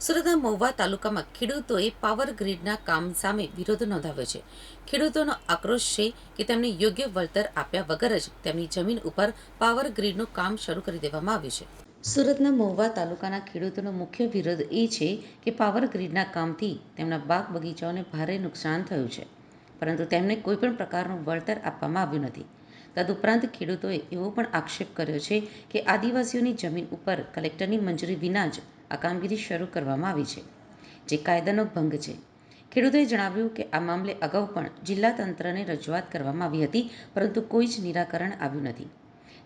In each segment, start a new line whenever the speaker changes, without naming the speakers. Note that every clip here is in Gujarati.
સુરતના મહુવા તાલુકામાં ખેડૂતોએ પાવર ગ્રીડના કામ સામે વિરોધ નોંધાવ્યો છે. ખેડૂતોનો આક્રોશ છે કે તેમને યોગ્ય વળતર આપ્યા વગર જ તેમની જમીન ઉપર પાવર ગ્રીડનું કામ શરૂ કરી દેવામાં આવ્યું છે. સુરતના મહુવા તાલુકાના ખેડૂતોનો મુખ્ય વિરોધ એ છે કે પાવર ગ્રીડના કામથી તેમના બાગ બગીચાઓને ભારે નુકસાન થયું છે. પરંતુ તેમને કોઈપણ પ્રકારનું વળતર આપવામાં આવ્યું નથી. તદુપરાંત ખેડૂતોએ એવો પણ આક્ષેપ કર્યો છે કે આદિવાસીઓની જમીન ઉપર કલેક્ટરની મંજૂરી વિના જ આ કામગીરી શરૂ કરવામાં આવી છે, જે કાયદાનો ભંગ છે. ખેડૂતોએ જણાવ્યું કે આ મામલે અગાઉ પણ જિલ્લા તંત્રને રજૂઆત કરવામાં આવી હતી, પરંતુ કોઈ જ નિરાકરણ આવ્યું નથી.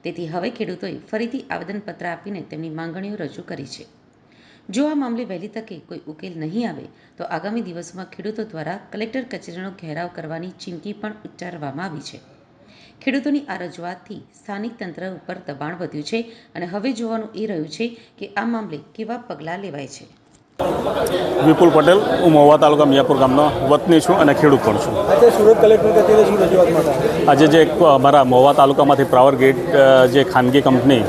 તેથી હવે ખેડૂતોએ ફરીથી આવેદનપત્ર આપીને તેમની માંગણીઓ રજૂ કરી છે. જો આ મામલે વહેલી તકે કોઈ ઉકેલ નહીં આવે, તો આગામી દિવસમાં ખેડૂતો દ્વારા કલેક્ટર કચેરીનો ઘેરાવ કરવાની ચીમકી પણ ઉચ્ચારવામાં આવી છે. ખેડૂતોની આ રજૂઆતથી સ્થાનિક તંત્ર ઉપર દબાણ વધ્યું છે અને હવે જોવાનું એ રહ્યું છે કે આ મામલે કેવા પગલાં લેવાય છે.
વિપુલ પટેલ હું મહુવા તાલુકા મિયાપુર ગામનો વતની છું અને ખેડૂત પણ છું.
આજે
જે અમારા મહુવા તાલુકામાંથી પાવર ગેટ જે ખાનગી કંપની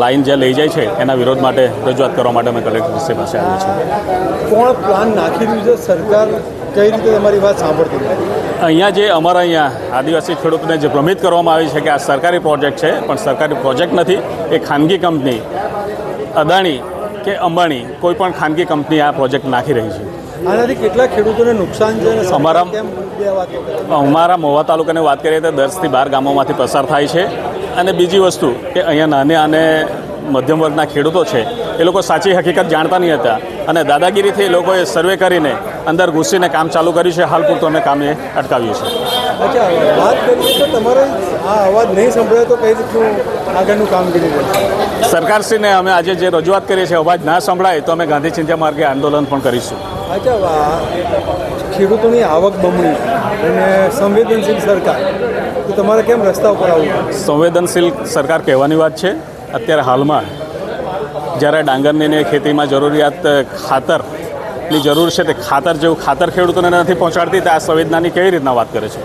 લાઈન જે લઈ જાય છે એના વિરોધ માટે રજૂઆત કરવા માટે અમે કલેક્ટર પાસે આવ્યા છીએ.
કોણ પ્લાન નાખી રહ્યું છે? સરકાર કઈ રીતે તમારી વાત સાંભળતી નથી?
અહીંયા જે અમારા અહીંયા આદિવાસી ખેડૂતને જે ભ્રમિત કરવામાં આવી છે કે આ સરકારી પ્રોજેક્ટ છે પણ સરકારી પ્રોજેક્ટ નથી એ ખાનગી કંપની અદાણી કે અંબાણી કોઈ પણ ખાનગી કંપની આ પ્રોજેક્ટ નાખી રહી છે.
આનાથી કેટલા ખેડૂતોને નુકસાન છે
અમારા- અમારા મોવા તાલુકાની વાત કરીએ તો દસથી બાર ગામોમાંથી પસાર થાય છે. અને બીજી વસ્તુ કે અહીંયા નાને અને મધ્યમ વર્ગના ખેડૂતો છે એ લોકો સાચી હકીકત જાણતા નહીં હતા. અને દાદાગીરીથી એ લોકોએ સર્વે કરીને અંદર ઘૂસીને કામ ચાલુ કર્યું છે. હાલ પૂરતું અમે કામે અટકાવ્યું છે
અચ્છા વાત કરીએ તો તમારે આ અવાજ નહીં સંભળાય તો કઈ રીતનું આગળનું કામગીરી રહેશે
સરકારશ્રીને અમે આજે જે રજૂઆત કરીએ છીએ અવાજ ના સંભળાય તો અમે ગાંધી ચિંતા માર્ગે આંદોલન પણ કરીશું.
અચ્છા ખેડૂતોની આવક બમણી અને સંવેદનશીલ સરકાર તો તમારે કેમ રસ્તા ઉપર આવવું
સંવેદનશીલ સરકાર કહેવાની વાત છે. અત્યારે હાલમાં જ્યારે ડાંગરની ને ખેતીમાં જરૂરિયાત ખાતરની જરૂર છે તે ખાતર જેવું ખાતર ખેડૂતોને નથી પહોંચાડતી, તે આ સંવેદનાની કેવી રીતના વાત કરે છે?